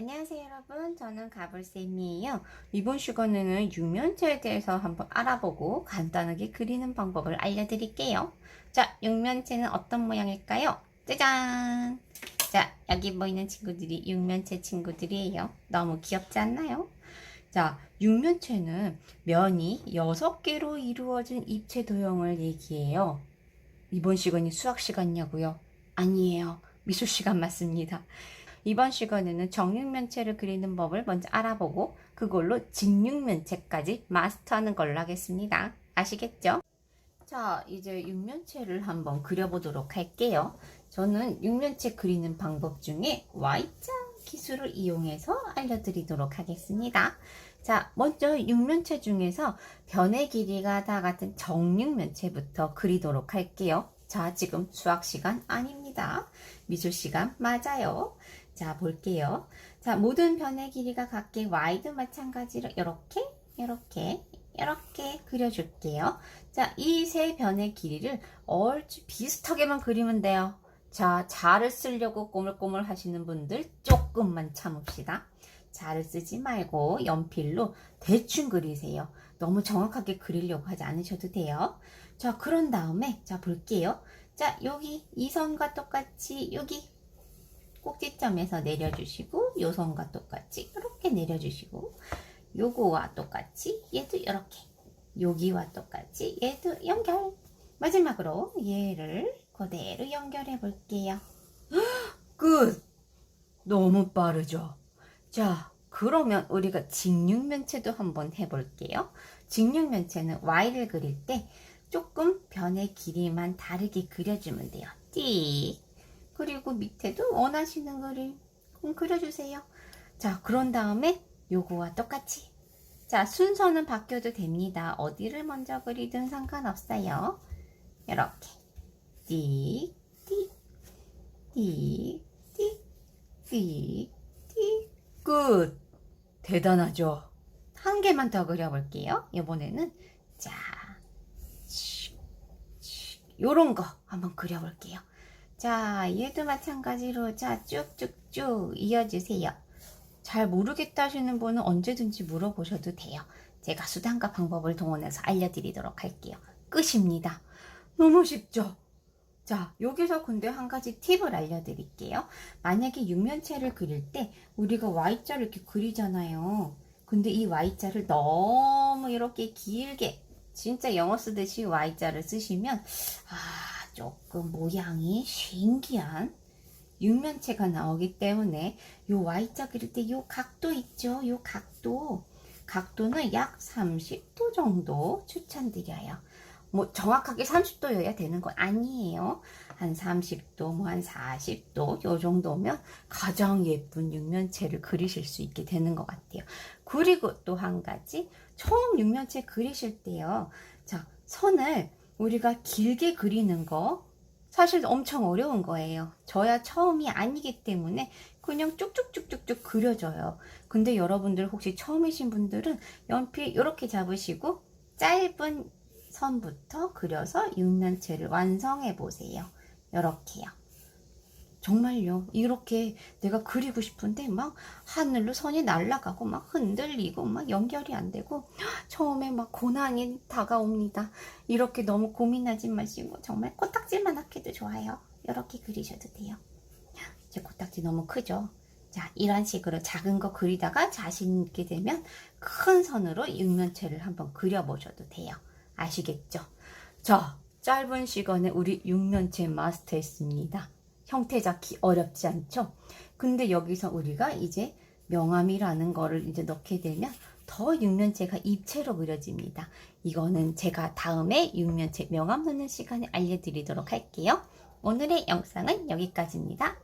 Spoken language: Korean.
안녕하세요 여러분. 저는 가불쌤이에요. 이번 시간에는 육면체에 대해서 한번 알아보고 간단하게 그리는 방법을 알려드릴게요. 자 육면체는 어떤 모양일까요? 짜잔! 자 여기 보이는 친구들이 육면체 친구들이에요. 너무 귀엽지 않나요? 자 육면체는 면이 6개로 이루어진 입체 도형을 얘기해요. 이번 시간이 수학 시간이냐고요? 아니에요. 미술 시간 맞습니다 이번 시간에는 정육면체를 그리는 법을 먼저 알아보고 그걸로 직육면체까지 마스터하는 걸로 하겠습니다. 아시겠죠? 자, 이제 육면체를 한번 그려보도록 할게요. 저는 육면체 그리는 방법 중에 Y자 기술을 이용해서 알려드리도록 하겠습니다. 자, 먼저 육면체 중에서 변의 길이가 다 같은 정육면체부터 그리도록 할게요. 자, 지금 수학 시간 아닙니다. 미술 시간 맞아요. 자, 볼게요. 자, 모든 변의 길이가 각기 y도 마찬가지로 이렇게, 이렇게, 이렇게 그려줄게요. 자, 이 세 변의 길이를 얼추 비슷하게만 그리면 돼요. 자, 자를 쓰려고 꼬물꼬물 하시는 분들 조금만 참읍시다. 자를 쓰지 말고 연필로 대충 그리세요. 너무 정확하게 그리려고 하지 않으셔도 돼요. 자, 그런 다음에, 자, 볼게요. 자, 여기 이 선과 똑같이 여기 꼭지점에서 내려주시고 요 선과 똑같이 이렇게 내려주시고 요거와 똑같이 얘도 이렇게 여기와 똑같이 얘도 연결. 마지막으로 얘를 그대로 연결해 볼게요. 끝! 너무 빠르죠? 자 그러면 우리가 직육면체도 한번 해볼게요. 직육면체는 Y를 그릴 때 조금 변의 길이만 다르게 그려주면 돼요 띡 그리고 밑에도 원하시는 그럼 그려주세요. 자, 그런 다음에 요거와 똑같이. 자, 순서는 바뀌어도 됩니다. 어디를 먼저 그리든 상관없어요. 이렇게. 띡, 띡, 띡, 띡, 띡, 띡. 끝. 대단하죠? 한 개만 더 그려볼게요. 이번에는, 자, 요런 거 한번 그려볼게요. 자, 얘도 마찬가지로 자, 쭉쭉쭉 이어주세요. 잘 모르겠다 하시는 분은 언제든지 물어보셔도 돼요. 제가 수단과 방법을 동원해서 알려드리도록 할게요. 끝입니다. 너무 쉽죠? 자, 여기서 근데 한 가지 팁을 알려드릴게요. 만약에 육면체를 그릴 때 우리가 Y자를 이렇게 그리잖아요. 근데 이 Y자를 너무 이렇게 길게 진짜 영어 쓰듯이 Y자를 쓰시면 아, 조금 모양이 신기한 육면체가 나오기 때문에 요 Y자 그릴 때 요 각도 있죠? 요 각도. 각도는 약 30도 정도 추천드려요. 뭐 정확하게 30도여야 되는 건 아니에요. 한 30도, 뭐 한 40도 요 정도면 가장 예쁜 육면체를 그리실 수 있게 되는 것 같아요. 그리고 또 한 가지 처음 육면체 그리실 때요. 자, 선을 우리가 길게 그리는 거 사실 엄청 어려운 거예요. 저야 처음이 아니기 때문에 그냥 쭉쭉쭉쭉쭉 그려져요. 근데 여러분들 혹시 처음이신 분들은 연필 이렇게 잡으시고 짧은 선부터 그려서 육면체를 완성해 보세요. 이렇게요. 정말요. 이렇게 내가 그리고 싶은데 막 하늘로 선이 날아가고 막 흔들리고 막 연결이 안 되고 처음에 막 고난이 다가옵니다. 이렇게 너무 고민하지 마시고 정말 코딱지만 하게도 좋아요. 이렇게 그리셔도 돼요. 제 코딱지 너무 크죠? 자, 이런 식으로 작은 거 그리다가 자신 있게 되면 큰 선으로 육면체를 한번 그려보셔도 돼요. 아시겠죠? 자, 짧은 시간에 우리 육면체 마스터했습니다. 형태 잡기 어렵지 않죠? 근데 여기서 우리가 이제 명암이라는 거를 이제 넣게 되면 더 육면체가 입체로 그려집니다. 이거는 제가 다음에 육면체 명암 넣는 시간에 알려드리도록 할게요. 오늘의 영상은 여기까지입니다.